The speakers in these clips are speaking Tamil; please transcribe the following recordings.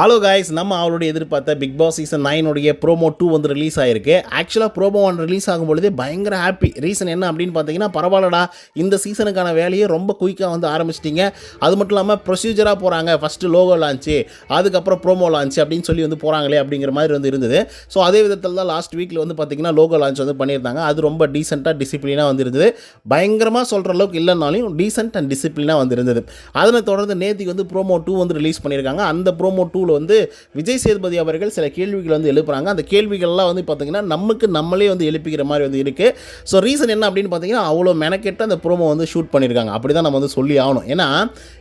ஹலோ காய்ஸ் நம்ம அவளுடைய எதிர்பார்த்த பிக் பாஸ் சீசன் நைனுடைய ப்ரோமோ டூ வந்து ரிலீஸ் ஆயிருக்கு. ஆக்சுவலாக ப்ரோமோ ஒன் ரிலீஸ் ஆகும்பொழுது பயங்கர ஹாப்பி ரீசன் என்ன அப்படின்னு பார்த்தீங்கன்னா பரவாயில்லடா. இந்த சீசனுக்கான வேலையை ரொம்ப குயிக்காக வந்து ஆரம்பிச்சிட்டிங்க. அது மட்டும் இல்லாமல் ப்ரொசீஜராக போகிறாங்க ஃபஸ்ட்டு லோகோ லான்ச்சு அதுக்கப்புறம் ப்ரோமோ லான்ச் அப்படின்னு சொல்லி வந்து போகிறாங்களே அப்படிங்கிற மாதிரி வந்து இருந்தது. ஸோ அதே விதத்தில் தான் லாஸ்ட் வீக்கில் வந்து பார்த்தீங்கன்னா லோகோ லான்ச் வந்து பண்ணியிருந்தாங்க. அது ரொம்ப டீசெண்டாக டிசிப்ளினாக வந்து இருந்தது. பயங்கரமாக சொல்கிற அளவுக்கு இல்லைனாலும் டீசென்ட் அண்ட் டிசிப்ளினாக வந்து இருந்தது. அதனை தொடர்ந்து நேத்திக்கு வந்து ப்ரோமோ டூ வந்து ரிலீஸ் பண்ணியிருக்காங்க. அந்த ப்ரோமோ டூவில் வந்து விஜய் சேதுபதி அவர்கள் சில கேள்விகள் வந்து எழுப்புறாங்க. அந்த கேள்விகள்லாம் வந்து பார்த்திங்கன்னா நமக்கு நம்மளே வந்து எழுப்பிக்கிற மாதிரி வந்து இருக்குது ஸோ ரீசன் என்ன அப்படின்னு பார்த்தீங்கன்னா அவ்வளோ மெனக்கெட்டு அந்த ப்ரோமோ வந்து ஷூட் பண்ணியிருக்காங்க அப்படி தான் நம்ம வந்து சொல்லி ஆகணும். ஏன்னா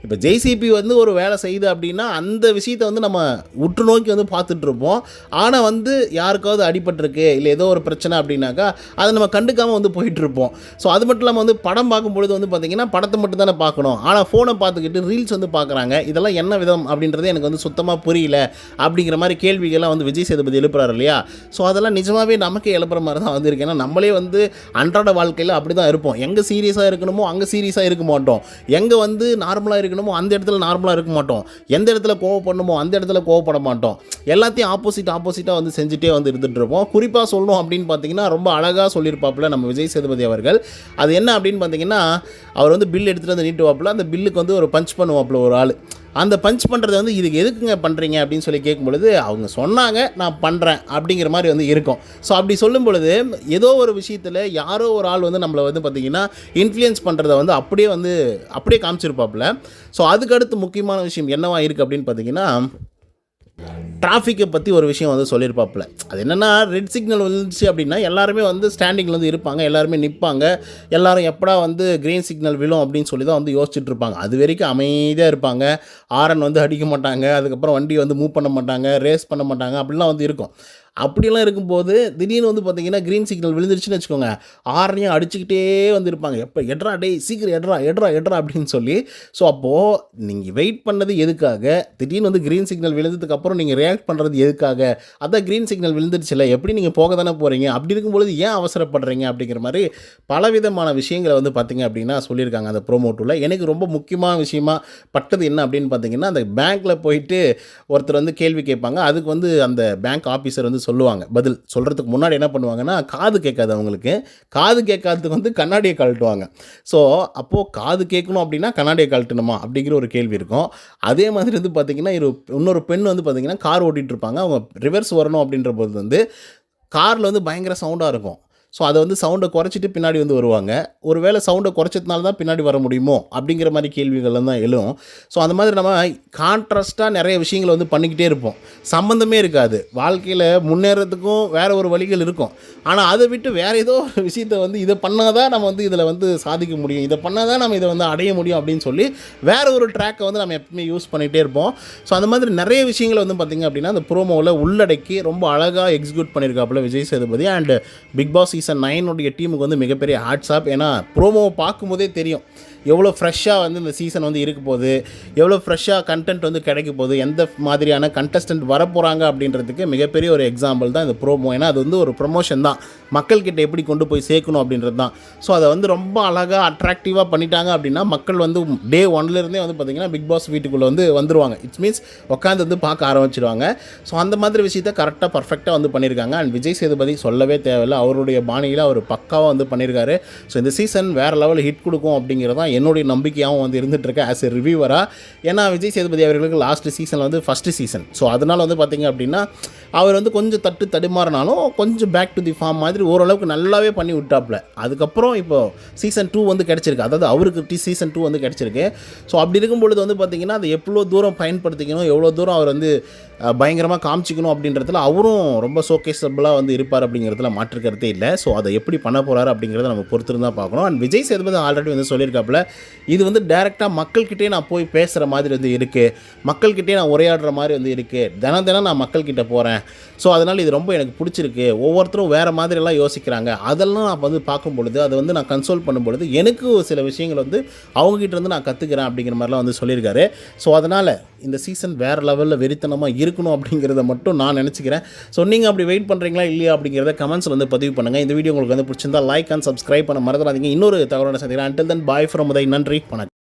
இப்போ ஜேசிபி வந்து ஒரு வேலை செய்யுது அப்படின்னா அந்த விஷயத்தை வந்து நம்ம உற்று நோக்கி வந்து பார்த்துட்ருப்போம் ஆனால் வந்து யாருக்காவது அடிபட்டிருக்கு இல்லை ஏதோ ஒரு பிரச்சனை அப்படின்னாக்கா அதை நம்ம கண்டுக்காமல் வந்து போயிட்டு இருப்போம். ஸோ அது மட்டும் இல்லாமல் வந்து படம் பார்க்கும்பொழுது வந்து பார்த்திங்கன்னா படத்தை மட்டும் தானே பார்க்கணும். ஆனால் ஃபோனை பார்த்துக்கிட்டு ரீல்ஸ் வந்து பார்க்குறாங்க. இதெல்லாம் என்ன விதம் அப்படின்றது எனக்கு வந்து சுத்தமாக புரியல அப்படிங்கிற மாதிரி கேள்விகள்லாம் வந்து விஜய் சேதுபதி எழுப்புறாரு இல்லையா? ஸோ அதெல்லாம் நிஜமாகவே நமக்கு எழுப்புற மாதிரி தான் வந்திருக்கு ஏன்னா நம்மளே வந்து அன்றாட வாழ்க்கையில் அப்படி தான் இருப்போம். எங்கே சீரியஸாக இருக்கணுமோ அங்கே சீரியஸாக இருக்க மாட்டோம். எங்கே வந்து நார்மலாக இருக்கணுமோ அந்த இடத்துல நார்மலாக இருக்க மாட்டோம். எந்த இடத்துல கோவப்படணுமோ அந்த இடத்துல கோவப்பட மாட்டோம். எல்லாத்தையும் ஆப்போசிட் ஆப்போசிட்டாக வந்து செஞ்சுட்டே வந்து இருந்துட்டு இருப்போம். குறிப்பாக சொல்லணும் அப்படின்னு பார்த்தீங்கன்னா ரொம்ப அழகாக சொல்லியிருப்பாப்புல நம்ம விஜய் சேதுபதி அவர்கள். அது என்ன அப்படின்னு பார்த்தீங்கன்னா அவர் வந்து பில் எடுத்துகிட்டு வந்து நீட்டுவாப்புல. அந்த பில்லுக்கு வந்து ஒரு பஞ்ச் பண்ணுவாப்பில் ஒரு ஆள். அந்த பஞ்ச் பண்ணுறது வந்து இதுக்கு எதுக்குங்க பண்ணுறீங்க அப்படின்னு சொல்லி கேட்கும் பொழுது அவங்க சொன்னாங்க நான் பண்ணுறேன் அப்படிங்கிற மாதிரி வந்து இருக்கும். ஸோ அப்படி சொல்லும் பொழுது ஏதோ ஒரு விஷயத்தில் யாரோ ஒரு ஆள் வந்து நம்மளை வந்து பார்த்திங்கன்னா இன்ஃப்ளூயன்ஸ் பண்ணுறத வந்து அப்படியே வந்து அப்படியே காமிச்சிருப்பாப்புல. ஸோ அதுக்கடுத்து முக்கியமான விஷயம் என்னவா இருக்குது அப்படின்னு பார்த்தீங்கன்னா டிராஃபிக்கை பற்றி ஒரு விஷயம் வந்து சொல்லியிருப்பாப்புல. அது என்னென்னா ரெட் சிக்னல் வந்துச்சு அப்படின்னா எல்லாருமே வந்து ஸ்டாண்டிங்கில் வந்து இருப்பாங்க. எல்லாருமே நிற்பாங்க எல்லாரும் எப்படா வந்து க்ரீன் சிக்னல் விழும் அப்படின்னு சொல்லி தான் வந்து யோசிச்சுட்டு இருப்பாங்க. அது வரைக்கும் அமைதியாக இருப்பாங்க. ஆரன் வந்து அடிக்க மாட்டாங்க. அதுக்கப்புறம் வண்டி வந்து மூவ் பண்ண மாட்டாங்க. ரேஸ் பண்ண மாட்டாங்க. அப்படிலாம் வந்து இருக்கும். அப்படிலாம் இருக்கும்போது திடீர்னு வந்து பார்த்தீங்கன்னா க்ரீன் சிக்னல் விழுந்துருச்சுன்னு வச்சுக்கோங்க. ஆரணையும் அடிச்சுக்கிட்டே வந்திருப்பாங்க. எப்போ? எட்ரா டேய் சீக்கிரம் எட்ரா எட்ரா எட்ரா அப்படின்னு சொல்லி. ஸோ அப்போது நீங்கள் வெயிட் பண்ணது எதுக்காக? திடீர்னு வந்து க்ரீன் சிக்னல் விழுந்ததுக்கப்புறம் நீங்கள் ரியாக்ட் பண்ணுறது எதுக்காக? அதான் க்ரீன் சிக்னல் விழுந்துருச்சுல எப்படி நீங்கள் போக தானே போகிறீங்க அப்படி இருக்கும்பொழுது ஏன் அவசரப்படுறீங்க? அப்படிங்கிற மாதிரி பலவிதமான விஷயங்களை வந்து பார்த்தீங்க அப்படின்னா சொல்லியிருக்காங்க அந்த ப்ரோமோட்டில் எனக்கு ரொம்ப முக்கியமான விஷயமா பட்டது என்ன அப்படின்னு பார்த்தீங்கன்னா அந்த பேங்க்கில் போயிட்டு ஒருத்தர் வந்து கேள்வி கேட்பாங்க. அதுக்கு வந்து அந்த பேங்க் ஆஃபீஸர் வந்து சொல்லுவாங்க. பதில் சொல்கிறதுக்கு முன்னாடி என்ன பண்ணுவாங்கன்னா காது கேட்காது அவங்களுக்கு. காது கேட்காததுக்கு வந்து கண்ணாடியை கழட்டுவாங்க. ஸோ அப்போது காது கேட்கணும் அப்படின்னா கண்ணாடியை கழட்டணுமா? அப்படிங்கிற ஒரு கேள்வி இருக்கும். அதே மாதிரி வந்து பார்த்திங்கன்னா இரு இன்னொரு பெண் வந்து பார்த்திங்கன்னா கார் ஓட்டிகிட்டு இருப்பாங்க. அவங்க ரிவர்ஸ் வரணும் அப்படின்ற போது வந்து காரில் வந்து பயங்கர சவுண்டாக இருக்கும். ஸோ அதை வந்து சவுண்டை குறைச்சிட்டு பின்னாடி வந்து வருவாங்க. ஒருவேளை சவுண்டை குறைச்சதுனால தான் பின்னாடி வர முடியுமோ? அப்படிங்கிற மாதிரி கேள்விகள்லாம் தான் எழும். ஸோ அந்த மாதிரி நம்ம கான்ட்ராஸ்ட்டாக நிறைய விஷயங்களை வந்து பண்ணிக்கிட்டே இருப்போம். சம்மந்தமே இருக்காது. வாழ்க்கையில் முன்னேறதுக்கும் வேறு ஒரு வழிகள் இருக்கும். ஆனால் அதை விட்டு வேறு ஏதோ ஒரு விஷயத்தை வந்து இதை பண்ணால் தான் நம்ம வந்து இதில் வந்து சாதிக்க முடியும். இதை பண்ணால் தான் நம்ம இதை வந்து அடைய முடியும் அப்படின்னு சொல்லி வேறு ஒரு ட்ராக்கை வந்து நம்ம எப்பவுமே யூஸ் பண்ணிகிட்டே இருப்போம். ஸோ அந்த மாதிரி நிறைய விஷயங்களை வந்து பார்த்திங்க அப்படின்னா அந்த ப்ரோமோவில் உள்ளடக்கி ரொம்ப அழகாக execute பண்ணியிருக்காப்புல Vijay Sethupathi and Big Boss season நைனுடைய டீமுக்கு வந்து மிகப்பெரிய ஹாட்ஸ்ஆப் ஏன்னா ப்ரோமோவை பார்க்கும்போதே தெரியும். எவ்வளோ ஃப்ரெஷ்ஷாக வந்து இந்த சீசன் வந்து இருக்க போகுது. எவ்வளோ ஃப்ரெஷ்ஷாக கண்டென்ட் வந்து கிடைக்க போகுது. எந்த மாதிரியான கண்டஸ்டன்ட் வரப்போகிறாங்க அப்படின்றதுக்கு மிகப்பெரிய ஒரு எக்ஸாம்பிள் தான் இந்த ப்ரோமோ ஏன்னா அது வந்து ஒரு ப்ரொமோஷன் தான். மக்கள்கிட்ட எப்படி கொண்டு போய் சேர்க்கணும் அப்படின்றது தான். ஸோ அதை வந்து ரொம்ப அழகாக அட்ராக்டிவாக பண்ணிட்டாங்க அப்படின்னா மக்கள் வந்து டே ஒன்லேருந்தே வந்து பார்த்திங்கன்னா பிக் பாஸ் வீட்டுக்குள்ளே வந்து வந்துருவாங்க. இட்ஸ் மீன்ஸ் உட்காந்து வந்து பார்க்க ஆரம்பிச்சிடுவாங்க ஸோ அந்த மாதிரி விஷயத்தை கரெக்டாக பர்ஃபெக்டாக வந்து பண்ணியிருக்காங்க அண்ட் விஜய் சேதுபதி சொல்லவே தேவையில்லை. அவருடைய பாணியில் அவர் பக்காவாக வந்து பண்ணியிருக்காரு ஸோ இந்த சீசன் வேறு லெவலில் ஹிட் கொடுக்கும் அப்படிங்கிறது தான் என்னுடைய நம்பிக்கையாகவும் வந்து இருந்துகிட்ருக்கு ஆஸ் எ ரிவ்யூவராக ஏன்னா விஜய் சேதுபதி அவர்களுக்கு லாஸ்ட் சீசனில் வந்து ஃபஸ்ட்டு சீசன் ஸோ அதனால் வந்து பார்த்திங்க அப்படின்னா அவர் வந்து கொஞ்சம் தட்டு தடுமாறினாலும் கொஞ்சம் பேக் டு தி ஃபார்ம் மாதிரி ஓரளவுக்கு நல்லாவே பண்ணி விட்டாப்புல. அதுக்கப்புறம் இப்போது சீசன் டூ வந்து கிடச்சிருக்கு. அதாவது அவருக்கு டி சீசன் டூ வந்து கிடச்சிருக்கு. ஸோ அப்படி இருக்கும் பொழுது வந்து பார்த்திங்கன்னா அதை எவ்வளோ தூரம் பயன்படுத்திக்கணும் எவ்வளோ தூரம் அவர் வந்து பயங்கரமாக காமிச்சிக்கணும் அப்படின்றதுல அவரும் ரொம்ப ஷோகேஸபிளாக வந்து இருப்பார் அப்படிங்கிறதுல மாற்றுக்கிறதே இல்லை. ஸோ அதை எப்படி பண்ண போகிறாரு அப்படிங்கிறத நம்ம பொறுத்திருந்து தான் பார்க்கணும். அண்ட் விஜய் சேதுபதி ஆல்ரெடி வந்து சொல்லியிருக்காப்புல இது வந்து டேரெக்டாக மக்கள்கிட்டே நான் போய் பேசுகிற மாதிரி வந்து இருக்குது மக்கள்கிட்டே நான் உரையாடுற மாதிரி வந்து இருக்குது தினம் தினம் நான் மக்கள்கிட்ட போகிறேன் ஸோ அதனால் இது ரொம்ப எனக்கு பிடிச்சிருக்கு. ஒவ்வொருத்தரும் வேறு மாதிரியெல்லாம் யோசிக்கிறாங்க. அதெல்லாம் நான் வந்து பார்க்கும் பொழுது அதை வந்து நான் கன்சோல் பண்ணும் பொழுது எனக்கு சில விஷயங்கள் வந்து அவங்ககிட்ட இருந்து நான் கற்றுக்கிறேன் அப்படிங்கிற மாதிரிலாம் வந்து சொல்லியிருக்காரு. ஸோ அதனால் இந்த சீசன் வேறு லெவலில் வெறித்தனமாக இருக்கணும் அப்படிங்கிறத மட்டும் நான் நினச்சிக்கிறேன். ஸோ நீங்கள் அப்படி வெயிட் பண்ணுறீங்களா இல்லையா அப்படிங்கிறத கமெண்ட்ஸில் வந்து பதிவு பண்ணுங்கள் இந்த வீடியோ உங்களுக்கு வந்து பிடிச்சிருந்தா லைக் அண்ட் சப்ஸ்கிரைப் பண்ண மறந்துடாதீங்க. இன்னொரு தகவலான சந்திக்கிறேன் until then bye from Uday. நன்றி. வணக்கம்.